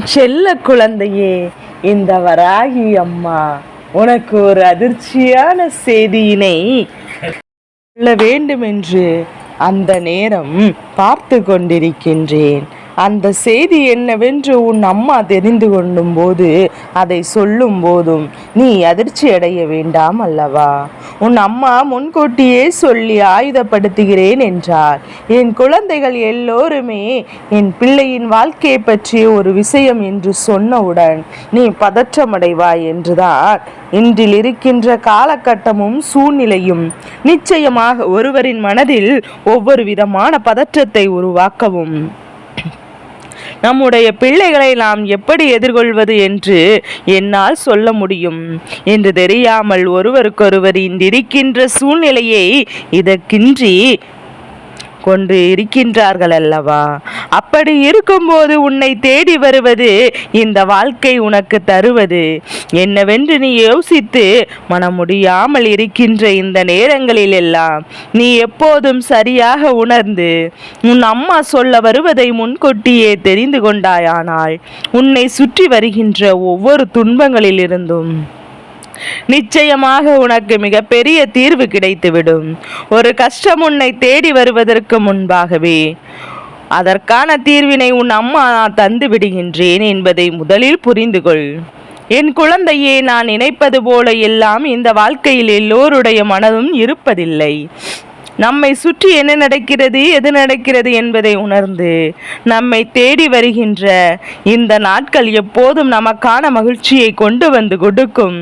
செல்ல குழந்தையே இந்த வராகி அம்மா உனக்கு ஒரு அதிர்ச்சியான செய்தியினை சொல்ல வேண்டும் என்று அந்த நேரம் பார்த்து கொண்டிருக்கின்றேன். அந்த செய்தி என்னவென்று உன் அம்மா தெரிந்து கொள்ளும் போது அதை சொல்லும் போதும் நீ அதிர்ச்சி அடைய வேண்டாம் அல்லவா? உன் அம்மா முன்கூட்டியே சொல்லி ஆயுதப்படுத்துகிறேன் என்றார். என் குழந்தைகள் எல்லோருமே என் பிள்ளையின் வாழ்க்கையை பற்றிய ஒரு விஷயம் என்று சொன்னவுடன் நீ பதற்றமடைவாய் என்றுதான் இன்றில் இருக்கின்ற காலகட்டமும் சூழ்நிலையும் நிச்சயமாக ஒருவரின் மனதில் ஒவ்வொரு விதமான பதற்றத்தை உருவாக்கவும். நம்முடைய பிள்ளைகளை நாம் எப்படி எதிர்கொள்வது என்று என்னால் சொல்ல முடியும். என்று தெரியாமல் ஒருவருக்கொருவர் இன்றிருக்கின்ற சூழ்நிலையை இதற்கின்றி கொண்டு இருக்கின்றார்கள் அல்லவா அப்படி இருக்கும்போது உன்னை தேடி வருவது இந்த வாழ்க்கை உனக்கு தருவது. என்னவென்று நீ யோசித்து மனமுடியாமல் இருக்கின்ற இந்த நேரங்களில் எல்லாம் நீ எப்போதும் சரியாக உணர்ந்து உன் அம்மா சொல்ல வருவதை முன்கூட்டியே தெரிந்து கொண்டாயானால் உன்னை சுற்றி வருகின்ற ஒவ்வொரு துன்பங்களிலிருந்தும் நிச்சயமாக உனக்கு மிகப்பெரிய தீர்வு கிடைத்துவிடும். ஒரு கஷ்டம் உன்னை தேடி வருவதற்கு முன்பாகவே. அதற்கான தீர்வினை உன் அம்மா நான் தந்து விடுகின்றேன் என்பதை முதலில் புரிந்து கொள். என் குழந்தையே நான் நினைப்பது போல எல்லாம் இந்த வாழ்க்கையில் எல்லோருடைய மனதும் இருப்பதில்லை. நம்மை சுற்றி என்ன நடக்கிறது எது நடக்கிறது என்பதை உணர்ந்து நம்மை தேடி வருகின்ற இந்த நாட்கள் எப்போதும் நமக்கான மகிழ்ச்சியை கொண்டு வந்து கொடுக்கும்.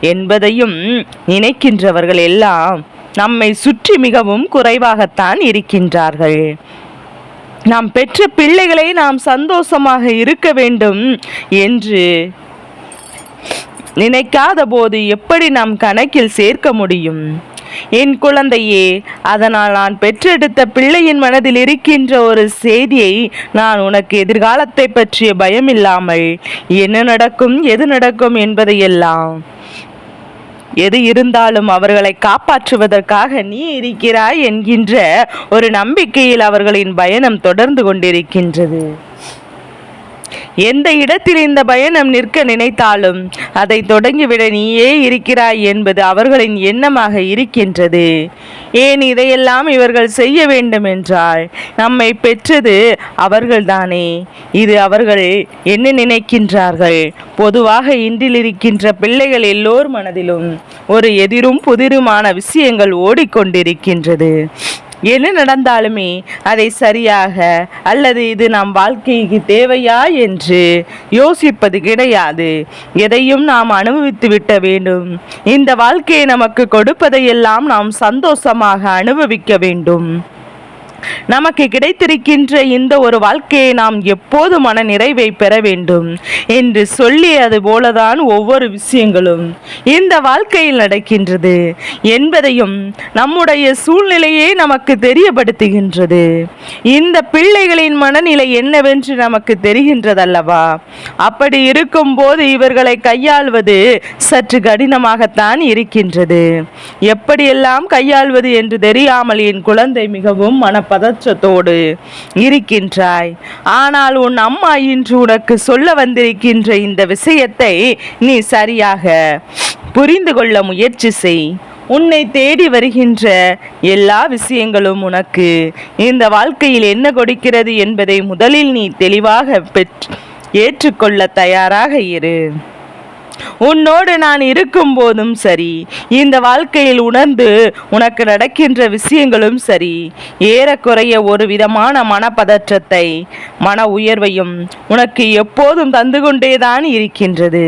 என்பதையும் நினைக்கின்றவர்கள் எல்லாம் நம்மை சுற்றி மிகவும் குறைவாகத்தான் இருக்கின்றார்கள். நாம் பெற்ற பிள்ளைகளை நாம் சந்தோஷமாக இருக்க வேண்டும் என்று நினைக்காத போது எப்படி நாம் கணக்கில் சேர்க்க முடியும்? என் குழந்தையே அதனால் நான் பெற்றெடுத்த பிள்ளையின் மனதில் இருக்கின்ற ஒரு செய்தியை நான் உனக்கு எதிர்காலத்தை பற்றிய பயம் இல்லாமல் என்ன நடக்கும் எது நடக்கும் என்பதையெல்லாம் எது இருந்தாலும் அவர்களை காப்பாற்றுவதற்காக நீ இருக்கிறாய் என்கின்ற ஒரு நம்பிக்கையில் அவர்களின் பயணம் தொடர்ந்து கொண்டிருக்கின்றது. எந்த இடத்தில் இந்த பயணம் நிற்க நினைத்தாலும் அதை தொடங்கிவிட நீயே இருக்கிறாய் என்பது அவர்களின் எண்ணமாக இருக்கின்றது. ஏன் இதையெல்லாம் இவர்கள் செய்ய வேண்டும் என்றால் நம்மை பெற்றது அவர்கள்தானே. இது அவர்கள் என்ன நினைக்கின்றார்கள்? பொதுவாக இன்றில் இருக்கின்ற பிள்ளைகள் எல்லோர் மனதிலும் ஒரு எதிரும் புதிருமான விஷயங்கள் ஓடிக்கொண்டிருக்கின்றது. என்ன நடந்தாலுமே அதை சரியாக அல்லது இது நம் வாழ்க்கைக்கு தேவையா என்று யோசிப்பது கிடையாது. எதையும் நாம் அனுபவித்து விட்ட வேண்டும். இந்த வாழ்க்கையை நமக்கு கொடுப்பதையெல்லாம் நாம் சந்தோஷமாக அனுபவிக்க வேண்டும். நமக்கு கிடைத்திருக்கின்ற இந்த ஒரு வாழ்க்கையை நாம் எப்போது மன நிறைவை பெற வேண்டும் என்று சொல்லியது போலதான் ஒவ்வொரு விஷயங்களும் இந்த வாழ்க்கையில் நடக்கின்றது என்பதையும் நம்முடைய சூழ்நிலையே நமக்கு தெரியப்படுத்துகின்றது. இந்த பிள்ளைகளின் மனநிலை என்னவென்று நமக்கு தெரிகின்றதல்லவா? அப்படி இருக்கும்போது இவர்களை கையாள்வது சற்று கடினமாகத்தான் இருக்கின்றது. எப்படியெல்லாம் கையாள்வது என்று தெரியாமல் என் குழந்தை மிகவும் பதற்றத்தோடு இருக்கின்றாய். ஆனால் உன் அம்மா இன்று உனக்கு சொல்ல வந்திருக்கின்ற இந்த விஷயத்தை நீ சரியாக புரிந்து கொள்ள முயற்சி செய். உன்னை தேடி வருகின்ற எல்லா விஷயங்களும் உனக்கு இந்த வாழ்க்கையில் என்ன கொடுக்கிறது என்பதை முதலில் நீ தெளிவாக பெற்று ஏற்றுக்கொள்ள தயாராக இரு. உன்னோடு நான் இருக்கும் போதும் சரி. இந்த வாழ்க்கையில் உணர்ந்து உனக்கு நடக்கின்ற விஷயங்களும் சரி. ஏறக்குறைய ஒரு விதமான மனப்பதற்றத்தை மன உயர்வையும் உனக்கு எப்போதும் தந்து கொண்டேதான் இருக்கின்றது.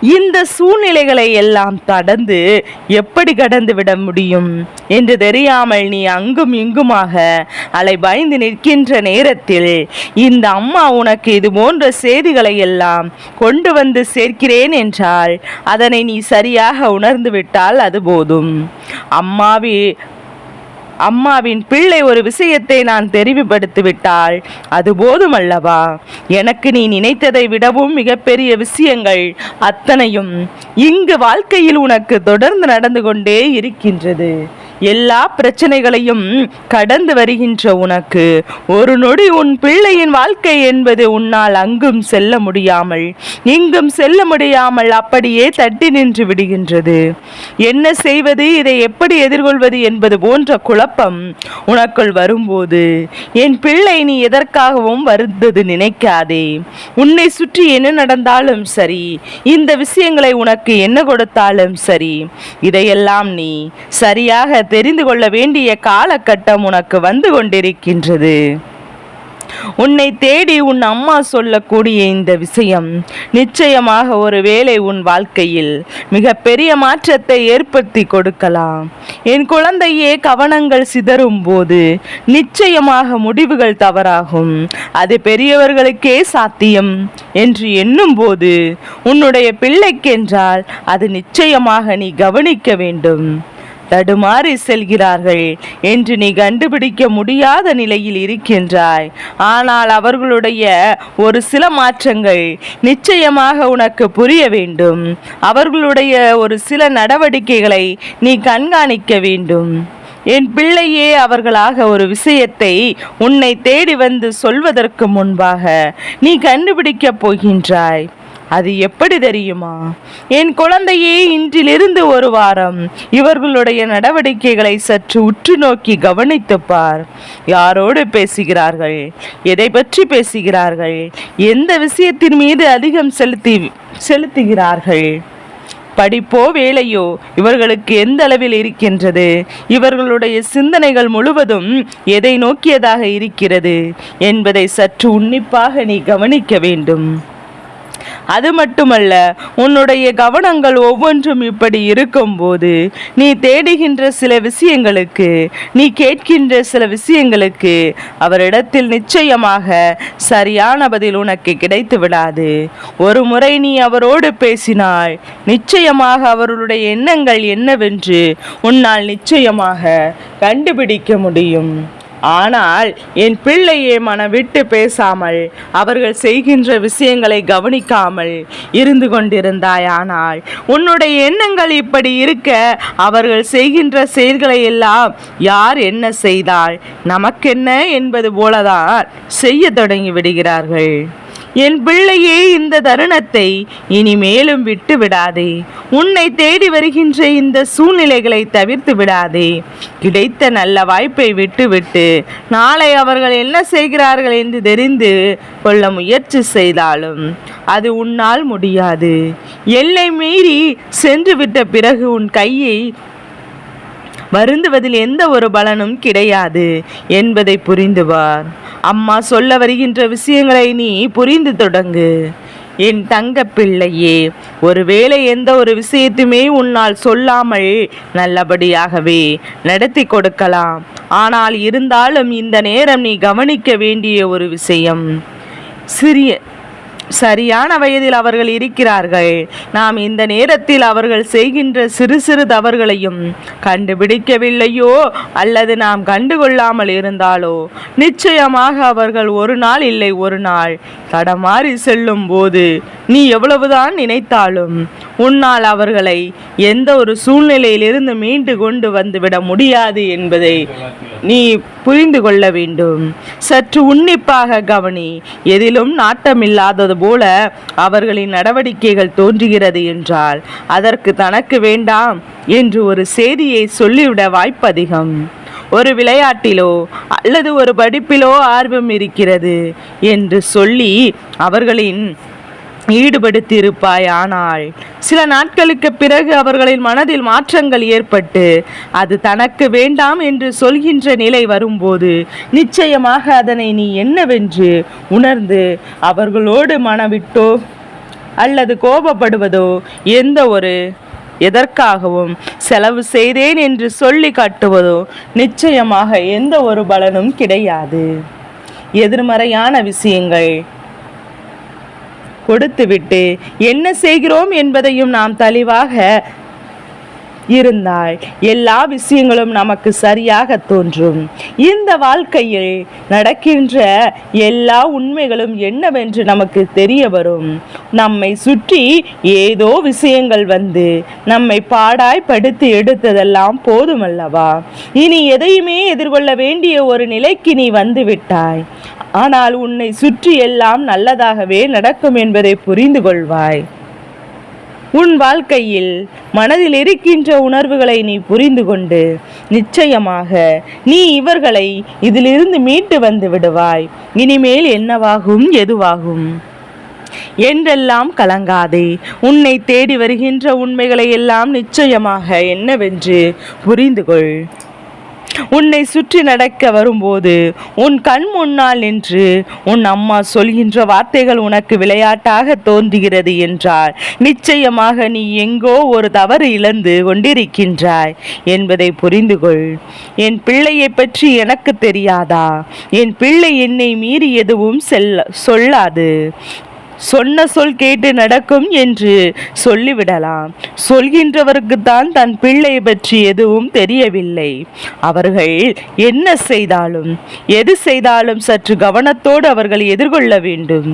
இந்த சூழ்நிலைகளை எல்லாம் கடந்து எப்படி கடந்து விட முடியும்? என்று தெரியாமல் நீ அங்கும் இங்குமாக அலை பயந்து நிற்கின்ற நேரத்தில் இந்த அம்மா உனக்கு இது போன்ற செய்திகளை எல்லாம் கொண்டு வந்து சேர்க்கிறேன் இருக்கிறாள் அதனை நீ சரியாக உணர்ந்து விட்டால் அது போதும். அம்மாவி அம்மாவின் பிள்ளை ஒரு விஷயத்தை நான் தெரிவுபடுத்திவிட்டால் அது போதும் அல்லவா எனக்கு நீ நினைத்ததை விடவும் மிகப்பெரிய விஷயங்கள் அத்தனையும் இங்கு வாழ்க்கையில் உனக்கு தொடர்ந்து நடந்து கொண்டே இருக்கின்றது. எல்லா பிரச்சனைகளையும் கடந்து வருகின்ற உனக்கு. ஒரு நொடி உன் பிள்ளையின் வாழ்க்கை என்பது உன்னால் அங்கும் செல்ல முடியாமல் இங்கும் செல்ல முடியாமல் அப்படியே தட்டி நின்று விடுகின்றது. என்ன செய்வது இதை எப்படி எதிர்கொள்வது என்பது போன்ற குழப்பம் உனக்குள் வரும்போது என் பிள்ளை நீ எதற்காகவும் வருந்தது நினைக்காதே. உன்னை சுற்றி என்ன நடந்தாலும் சரி இந்த விஷயங்களை உனக்கு என்ன கொடுத்தாலும் சரி இதையெல்லாம் நீ சரியாக தெரிந்து கொள்ள வேண்டிய காலகட்டம் உனக்கு வந்து கொண்டிருக்கின்றது. உன்னை தேடி உன் அம்மா சொல்லக்கூடிய இந்த விஷயம் நிச்சயமாக ஒரு வேளை உன் வாழ்க்கையில் மிக பெரிய மாற்றத்தை ஏற்படுத்தி கொடுக்கலாம். என் குழந்தையே கவனங்கள் சிதறும் போது நிச்சயமாக முடிவுகள் தவறாகும். அது பெரியவர்களுக்கே சாத்தியம் என்று எண்ணும் போது உன்னுடைய பிள்ளைக்கென்றால் அது நிச்சயமாக நீ கவனிக்க வேண்டும். தடுமாறி செல்கிறார்கள் என்று நீ கண்டுபிடிக்க முடியாத நிலையில் இருக்கின்றாய். ஆனால் அவர்களுடைய ஒரு சில மாற்றங்கள் நிச்சயமாக உனக்கு புரிய வேண்டும். அவர்களுடைய ஒரு சில நடவடிக்கைகளை நீ கண்காணிக்க வேண்டும். என் பிள்ளையே அவர்களாக ஒரு விஷயத்தை உன்னை தேடி வந்து சொல்வதற்கு முன்பாக நீ கண்டுபிடிக்கப் போகின்றாய். அது எப்படி தெரியுமா? என் குழந்தையே இன்றிலிருந்து ஒரு வாரம் இவர்களுடைய நடவடிக்கைகளை சற்று உற்று நோக்கி கவனித்துப்பார் யாரோடு பேசுகிறார்கள்? எதை பற்றி பேசுகிறார்கள்? எந்த விஷயத்தின் மீது அதிகம் செலுத்தி செலுத்துகிறார்கள்? படிப்போ வேலையோ இவர்களுக்கு எந்த அளவில் இருக்கின்றது? இவர்களுடைய சிந்தனைகள் முழுவதும் எதை நோக்கியதாக இருக்கிறது என்பதை சற்று உன்னிப்பாக நீ கவனிக்க வேண்டும். அது மட்டுமல்ல உன்னுடைய கவனங்கள் ஒவ்வொன்றும் இப்படி இருக்கும்போது நீ தேடுகின்ற சில விஷயங்களுக்கு நீ கேட்கின்ற சில விஷயங்களுக்கு அவரிடத்தில் நிச்சயமாக சரியான பதில் உனக்கு கிடைத்து விடாது ஒரு முறை நீ அவரோடு பேசினாய் நிச்சயமாக அவருடைய எண்ணங்கள் என்னவென்று உன்னால் நிச்சயமாக கண்டுபிடிக்க முடியும். ஆனால் என் பிள்ளையை மனவிட்டு பேசாமல் அவர்கள் செய்கின்ற விஷயங்களை கவனிக்காமல் இருந்து கொண்டிருந்தாயானால் உன்னுடைய எண்ணங்கள் இப்படி இருக்க அவர்கள் செய்கின்ற செயல்களை எல்லாம் யார் என்ன செய்தால் நமக்கென்ன என்பது போலதான் செய்ய தொடங்கி விடுகிறார்கள். என் பிள்ளையே இந்த தருணத்தை இனி மேலும் விட்டு விடாதே. உன்னை தேடி வருகின்ற இந்த சூழ்நிலைகளை தவிர்த்து விடாதே. கிடைத்த நல்ல வாய்ப்பை விட்டுவிட்டு நாளை அவர்கள் என்ன செய்கிறார்கள் என்று தெரிந்து கொள்ள முயற்சி செய்தாலும் அது உன்னால் முடியாது. எல்லை மீறி சென்று விட்ட பிறகு உன் கையை வருந்துவதில் எந்த ஒரு பலனும் கிடையாது என்பதை புரிந்துவார். அம்மா சொல்ல வருகின்ற விஷயங்களை நீ புரிந்து தொடங்கு. என் தங்க பிள்ளையே ஒருவேளை எந்த ஒரு விஷயத்தையுமே உன்னால் சொல்லாமல் நல்லபடியாகவே நடத்தி கொடுக்கலாம். ஆனால் இருந்தாலும் இந்த நேரம் நீ கவனிக்க வேண்டிய ஒரு விஷயம். சிறிய சரியான வயதில் அவர்கள் இருக்கிறார்கள். நாம் இந்த நேரத்தில் அவர்கள் செய்கின்ற சிறு சிறு தவறுகளையும் கண்டுபிடிக்கவில்லையோ அல்லது நாம் கண்டுகொள்ளாமல் இருந்தாலோ நிச்சயமாக அவர்கள் ஒரு நாள் இல்லை ஒரு நாள் தடமாறி செல்லும் போது நீ எவ்வளவுதான் நினைத்தாலும் உன்னால் அவர்களை எந்த ஒரு சூழ்நிலையிலிருந்து மீண்டு கொண்டு வந்துவிட முடியாது என்பதை நீ புரிந்து கொள்ள வேண்டும். சற்று உன்னிப்பாக கவனி. எதிலும் நாட்டமில்லாதது போல அவர்களின் நடவடிக்கைகள் தோன்றுகிறது என்றால் அதற்கு தனக்கு வேண்டாம் என்று ஒரு செய்தியை சொல்லிவிட வாய்ப்பதிகம். ஒரு விளையாட்டிலோ அல்லது ஒரு படிப்பிலோ ஆர்வம் இருக்கிறது என்று சொல்லி அவர்களின் ஈடுபடுத்தியிருப்பாய் ஆனால் சில நாட்களுக்கு பிறகு அவர்களின் மனதில் மாற்றங்கள் ஏற்பட்டு அது தனக்கு வேண்டாம் என்று சொல்கின்ற நிலை வரும்போது நிச்சயமாக அதனை நீ என்னவென்று உணர்ந்து அவர்களோடு மனவிட்டோ அல்லது கோபப்படுவதோ எந்த ஒரு எதற்காகவும் செலவு செய்தேன் என்று சொல்லி காட்டுவதோ நிச்சயமாக எந்த ஒரு பலனும் கிடையாது. எதிர்மறையான விஷயங்கள் கொடுத்துவிட்டு என்ன செய்கிறோம் என்பதையும் நாம் தெளிவாக இருந்தால் எல்லா விஷயங்களும் நமக்கு சரியாக தோன்றும். இந்த வாழ்க்கையில் நடக்கின்ற எல்லா உண்மைகளும் என்னவென்று நமக்கு தெரிய வரும். நம்மை சுற்றி ஏதோ விஷயங்கள் வந்து நம்மை பாடாய் படுத்து எடுத்ததெல்லாம் போதுமல்லவா? இனி எதையுமே எதிர்கொள்ள வேண்டிய ஒரு நிலைக்கு நீ வந்து விட்டாய் ஆனால் உன்னை சுற்றி எல்லாம் நல்லதாகவே நடக்கும் என்பதை புரிந்து கொள்வாய். உன் வாழ்க்கையில் மனதில் இருக்கின்ற உணர்வுகளை நீ புரிந்து கொண்டு நிச்சயமாக நீ இவர்களை இதிலிருந்து மீட்டு வந்து விடுவாய். இனிமேல் என்னவாகும் எதுவாகும்? என்றெல்லாம் கலங்காதே. உன்னை தேடி வருகின்ற உண்மைகளை எல்லாம் நிச்சயமாக என்னவென்று புரிந்து கொள். உன்னை சுற்றி நடக்க வரும்போது உன் கண் முன்னால் நின்று உன் அம்மா சொல்கின்ற வார்த்தைகள் உனக்கு விளையாட்டாக தோன்றுகிறது என்றால் நிச்சயமாக நீ எங்கோ ஒரு தவறு இழந்து கொண்டிருக்கின்றாய் என்பதை புரிந்து கொள். என் பிள்ளையை பற்றி எனக்கு தெரியாதா? என் பிள்ளை என்னை மீறி எதுவும் செல்ல சொல்லாது. சொன்ன சொல் கேட்டு நடக்கும் என்று சொல்லிவிடலாம். சொல்கின்றவருக்குத்தான் தன் பிள்ளை பற்றி எதுவும் தெரியவில்லை. அவர்கள் என்ன செய்தாலும் எது செய்தாலும் சற்று கவனத்தோடு அவர்கள் எதிர்கொள்ள வேண்டும்.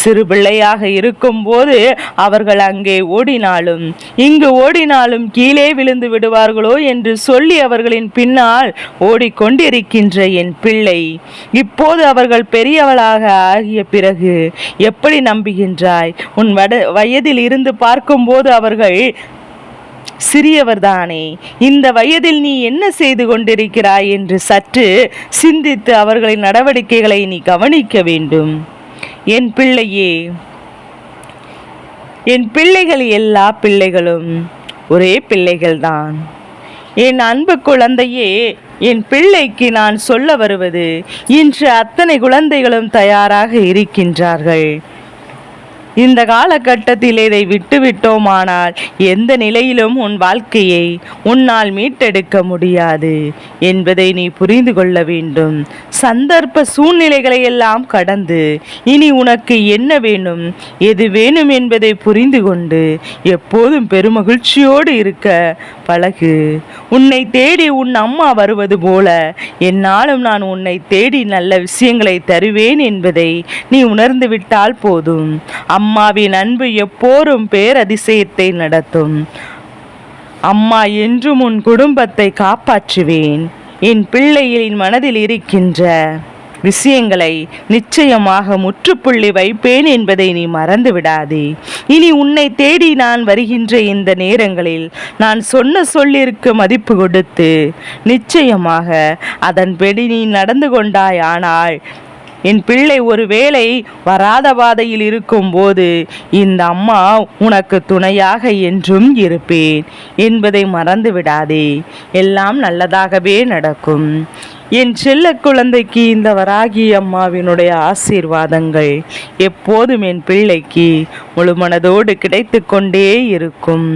சிறு பிள்ளையாக இருக்கும்போது அவர்கள் அங்கே ஓடினாலும் இங்கு ஓடினாலும் கீழே விழுந்து விடுவார்களோ என்று சொல்லி அவர்களின் பின்னால் ஓடிக்கொண்டிருக்கின்ற என் பிள்ளை. இப்போது அவர்கள் பெரியவளாக ஆகிய பிறகு எப்படி நம்பி நம்புகின்றாய். உன் வட வயதில் இருந்து பார்க்கும்போது அவர்கள் சிறியவர்தானே. இந்த வயதில் நீ என்ன செய்து கொண்டிருக்கிறாய் என்று சற்று சிந்தித்து அவர்களின் நடவடிக்கைகளை நீ கவனிக்க வேண்டும். என் பிள்ளையே என் பிள்ளைகள் எல்லா பிள்ளைகளும் ஒரே பிள்ளைகள்தான். என் அன்பு குழந்தையே என் பிள்ளைக்கு நான் சொல்ல வருவது இன்று அத்தனை குழந்தைகளும் தயாராக இருக்கின்றார்கள். இந்த காலகட்டத்தில் இதை விட்டுவிட்டோமானால் எந்த நிலையிலும் உன் வாழ்க்கையை உன்னால் மீட்டெடுக்க முடியாது என்பதை நீ புரிந்து கொள்ள வேண்டும். சந்தர்ப்ப சூழ்நிலைகளை எல்லாம் கடந்து இனி உனக்கு என்ன வேணும் எது வேணும் என்பதை புரிந்து கொண்டு எப்போதும் பெருமகிழ்ச்சியோடு இருக்க பழகு. உன்னை தேடி உன் அம்மா வருவது போல என்னாலும் நான் உன்னை தேடி நல்ல விஷயங்களை தருவேன் என்பதை நீ உணர்ந்து விட்டால் போதும். அம்மா அம்மாவின் அன்பு எப்போரும் பேரதிசயத்தை நடத்தும். அம்மா என்றும் உன் குடும்பத்தை காப்பாற்றுவேன். என் பிள்ளையின் மனதில் இருக்கின்ற விஷயங்களை நிச்சயமாக முற்றுப்புள்ளி வைப்பேன் என்பதை நீ மறந்து விடாதே. இனி உன்னை தேடி நான் வருகின்ற இந்த நேரங்களில் நான் சொன்ன சொல்லிற்கு மதிப்பு கொடுத்து நிச்சயமாக அதன்படி நீ நடந்து கொண்டாய் ஆனால் என் பிள்ளை ஒருவேளை வராத பாதையில் இருக்கும்போது இந்த அம்மா உனக்கு துணையாக என்றும் இருப்பேன் என்பதை மறந்து விடாதே. எல்லாம் நல்லதாகவே நடக்கும். என் செல்ல குழந்தைக்கு இந்த வராகி அம்மாவினுடைய ஆசீர்வாதங்கள் எப்போதும் என் பிள்ளைக்கு முழுமனதோடு கிடைத்து கொண்டே இருக்கும்.